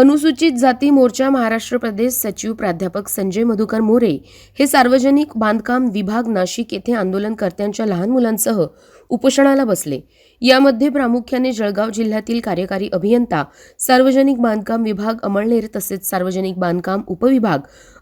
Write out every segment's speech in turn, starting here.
अनुसूचित जाती मोर्चा महाराष्ट्र प्रदेश सचिव प्राध्यापक संजय मधुकर मोरे हे सार्वजनिक बांधकाम विभाग नाशिक येथे आंदोलनकर्त्यांच्या लहान मुलांसह उपोषणाला बसले. यामध्ये प्रामुख्याने जळगाव जिल्ह्यातील कार्यकारी अभियंता सार्वजनिक बांधकाम विभाग अमळनेर तसेच सार्वजनिक बांधकाम उपविभाग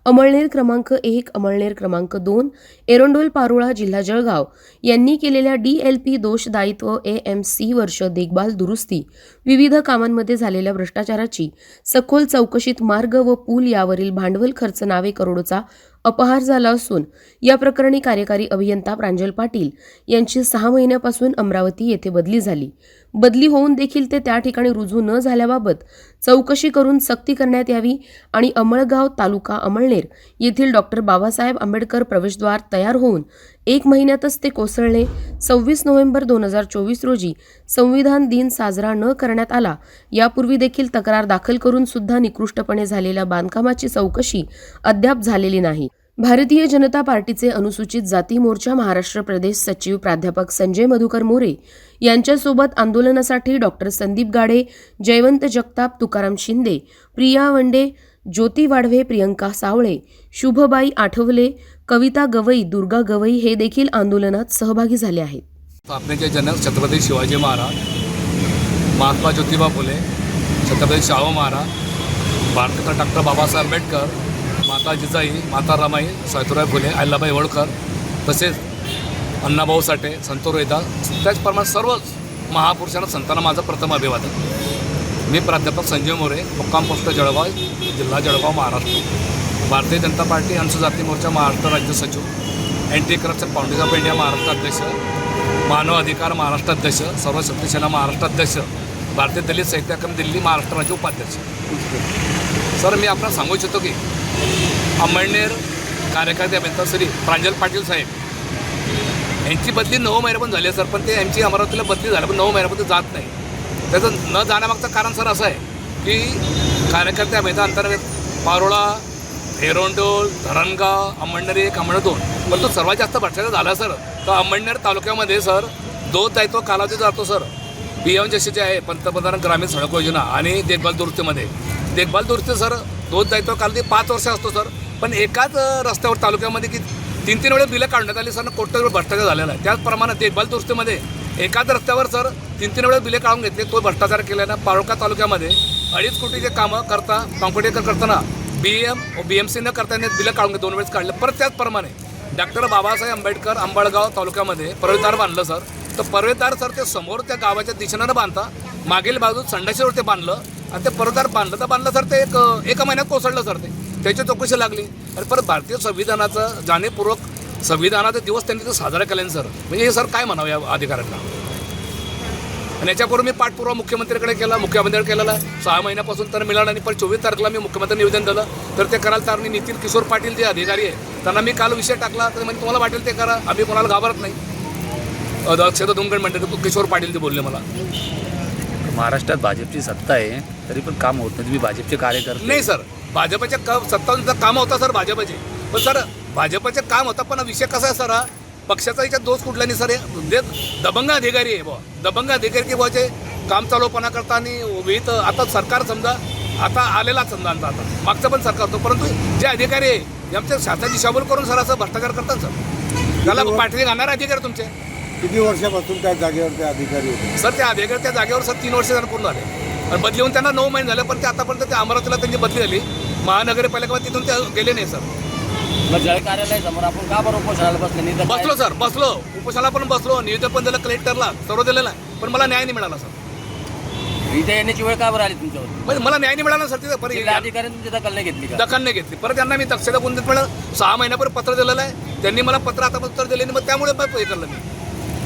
अमळनेर क्रमांक एक अमळनेर क्रमांक दोन एरंडोल पारोळा जिल्हा जळगाव यांनी केलेल्या डीएलपी दोष दायित्व ए एम सी वर्ष देखभाल दुरुस्ती विविध कामांमध्ये झालेल्या भ्रष्टाचाराची सखोल चौकशीत मार्ग व पूल यावरील भांडवल खर्च नावे करोडोचा अपहार झाला असून या प्रकरणी कार्यकारी अभियंता प्रांजल पाटील यांची सहा महिन्यापासून अमरावती येथे बदली झाली. बदली होऊन देखील ते त्या ठिकाणी रुजू न झाल्याबाबत चौकशी करून सक्ती करण्यात यावी आणि अमळगाव तालुका अमळनेर येथील डॉक्टर बाबासाहेब आंबेडकर प्रवेशद्वार तयार होऊन एक महिन्यातच ते कोसळले. सव्वीस नोव्हेंबर दोन हजार चोवीस रोजी संविधान दिन साजरा न करण्यात आला. यापूर्वी देखील तक्रार दाखल करून सुद्धा निकृष्टपणे झालेल्या बांधकामाची चौकशी अद्याप झालेली नाही. भारतीय जनता पार्टीचे अनुसूचित जाती मोर्चा महाराष्ट्र प्रदेश सचिव प्राध्यापक संजय मधुकर मोरे यांच्यासोबत आंदोलनासाठी डॉक्टर संदीप गाडे जयवंत जगताप तुकाराम शिंदे प्रिया वंडे ज्योती वाढवे प्रियंका सावळे शुभबाई आठवले कविता गवई दुर्गा गवई हे देखील आंदोलनात सहभागी झाले आहेत. स्थापनेचे जनक छत्रपती शिवाजी महाराज महात्मा ज्योतिबा फुले छत्रपती शाहू महाराज भारतरत्न डॉक्टर बाबासाहेब आंबेडकर माता जिजाई माता रामाई सावित्रीबाई फुले अहिल्याबाई होळकर तसेच अण्णाभाऊ साठे संत रोहिदास त्याचप्रमाणे सर्वच महापुरुषांना संतांना माझं प्रथम अभिवादन. मी प्राध्यापक संजय मोरे मुक्काम पोस्ट जळगाव जिल्हा जळगाव महाराष्ट्र. भारतीय जनता पार्टी अनुसूचित मोर्चा महाराष्ट्र राज्य सचिव anti corruption foundation of India Maharashtra अध्यक्ष मानव अधिकार महाराष्ट्र अध्यक्ष सर्व शक्तिसेना महाराष्ट्र अध्यक्ष भारतीय दलित साहित्य अकादमी दिल्ली महाराष्ट्र राज्य उपाध्यक्ष. सर मी आपल्याला सांगू इच्छितो की अंबळनेर कार्यकर्ते अभिनेता श्री प्रांजल पाटील साहेब. यांची बदली नऊ महिन्यापर्यंत झाली आहे सर पण ते यांची अमरावतीला बदली झाली पण नऊ महिन्यापर्यंत जात नाही. त्याचं न जाण्यामागचं कारण सर असं आहे की कार्यकर्ते अभियंता अंतर्गत पारोळा एरोंडोल धरणगाव अंबळनेर एक अंबळनेर दोन. पण तो सर्वात जास्त भ्रष्टाचार झाला सर. तर अंबळनेर तालुक्यामध्ये सर दो दायित्व कालावधी जातो सर. पी एम जसे जे आहे पंतप्रधान ग्रामीण सडक योजना आणि देखभाल दुरुस्तीमध्ये. देखभाल दुरुस्ती सर दोन काल ते पाच वर्ष असतो सर. पण एकाच रस्त्यावर तालुक्यामध्ये की तीन तीन वेळेस बिलं काढण्यात आली सर कोट्यावर भ्रष्टाचार झालेला आहे. त्याचप्रमाणे देखभाल दुरुस्तीमध्ये एकाच रस्त्यावर सर तीन तीन वेळेस बिले काढून घेतले तो भ्रष्टाचार केल्यानं पाळोका तालुक्यामध्ये अडीच कोटीचे कामं करता कॉम्पिटेकर करताना B M B M C न करताना बिलं काढून घेत दोन वेळेस काढले. परत त्याचप्रमाणे डॉक्टर बाबासाहेब आंबेडकर आंबळगाव तालुक्यामध्ये पर्वेदार बांधलं सर. तर पर्वेदार सर ते समोर त्या गावाच्या दिशेनं न बांधता मागील बाजूत संडाशीवर ते बांधलं आणि ते प्रवेशद्वार बांधलं तर बांधलं सर ते एक एका महिन्यात कोसळलं सर ते. त्याची चौकशी लागली. आणि परत भारतीय संविधानाचं जाणीवपूर्वक संविधानाचा दिवस त्यांनी ते साजरा केल्याने सर. म्हणजे हे सर काय म्हणावं या अधिकाऱ्यांना? आणि याच्यापूर्वी मी पाठपुरावा मुख्यमंत्र्याकडे केला मुख्यमंत्र्याकडे केलेला. सहा महिन्यापासून तर मिळाला आणि पण चोवीस तारखेला मी मुख्यमंत्री निवेदन दिलं. तर ते करायला तर मी नितीन किशोर पाटील जे अधिकारी आहे त्यांना मी काल विषय टाकला. तर म्हणजे तुम्हाला वाटेल ते करा आम्ही कोणाला घाबरत नाही. अ, अक्षता धुमगड म्हणते किशोर पाटील ते बोलले मला. महाराष्ट्रात भाजपची सत्ता आहे तरी पण काम होत नाही. तुम्ही भाजपचे कार्यकर्ते नाही सर. भाजपच्या क सत्तावन्नचं काम होता सर भाजपचे. पण सर भाजपचे काम होतं पण विषय कसा आहे सर हा? पक्षाचा याच्यात दोष कुठला नाही सर हे जे दबंग अधिकारी आहे बुवा. दबंग अधिकारी की बुवाचे काम चालूपणा करता आणि विहित आता सरकार समजा आता आलेला समजा आता आता. मागचं पण सरकार होतं परंतु जे अधिकारी आहे हे आमच्या शासनाची शाबूल करून सर असं भ्रष्टाचार करतात सर. त्याला पाठवी घालणार अधिकारी तुमचे. किती वर्षापासून त्या जागेवर ते अधिकारी होते? सर ते अधिकारी त्या जागेवर सर तीन वर्ष झालं पूर्ण झाले. आणि बदली होऊन त्यांना नऊ महिने झाले पण ते आतापर्यंत ते अमरावतीला त्यांची बदली झाली. महानगरपालिका तिथून ते गेले नाही सर. मग जळ कार्यालयासमोर आपण का बरं उपोषणाला बसले? नाही तर? बसलो सर बसलो. उपोषणाला पण बसलो. निवेदन पण दिलं कलेक्टरला. सर्व दिलेलं आहे पण मला न्याय नाही मिळाला सर. इथे येण्याची वेळ का बरं आली तुमच्यावर? म्हणजे मला न्याय नाही मिळाला सर तिथे परत अधिकाऱ्यांनी तुमची दखल नाही घेतली का? दखल नाही घेतली. परत त्यांना मी दक्षता गुंतीत मिळालं सहा महिन्यापूर्वी पत्र दिलेलं आहे. त्यांनी मला पत्र आता उत्तर दिले नाही मग त्यामुळे हे केलं मी.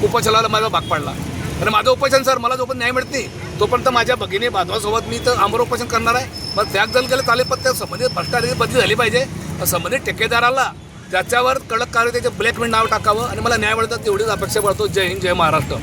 उपोषणाला माझा भाग पडला. आणि माझं उपोषण सर मला जोपर्यंत न्याय मिळते तोपर्यंत माझ्या भगिनी बांधवासोबत मी तर आमर उपोषण करणार आहे. मग त्याग जल गेलं चालेल पण त्या संबंधित भ्रष्टाचारी बदली झाली पाहिजे. संबंधित ठेकेदाराला त्याच्यावर कडक कार्य त्याचे ब्लॅकमेल नाव टाकावं आणि मला न्याय मिळतात तेवढीच अपेक्षा करतो जय हिंद जय महाराष्ट्र.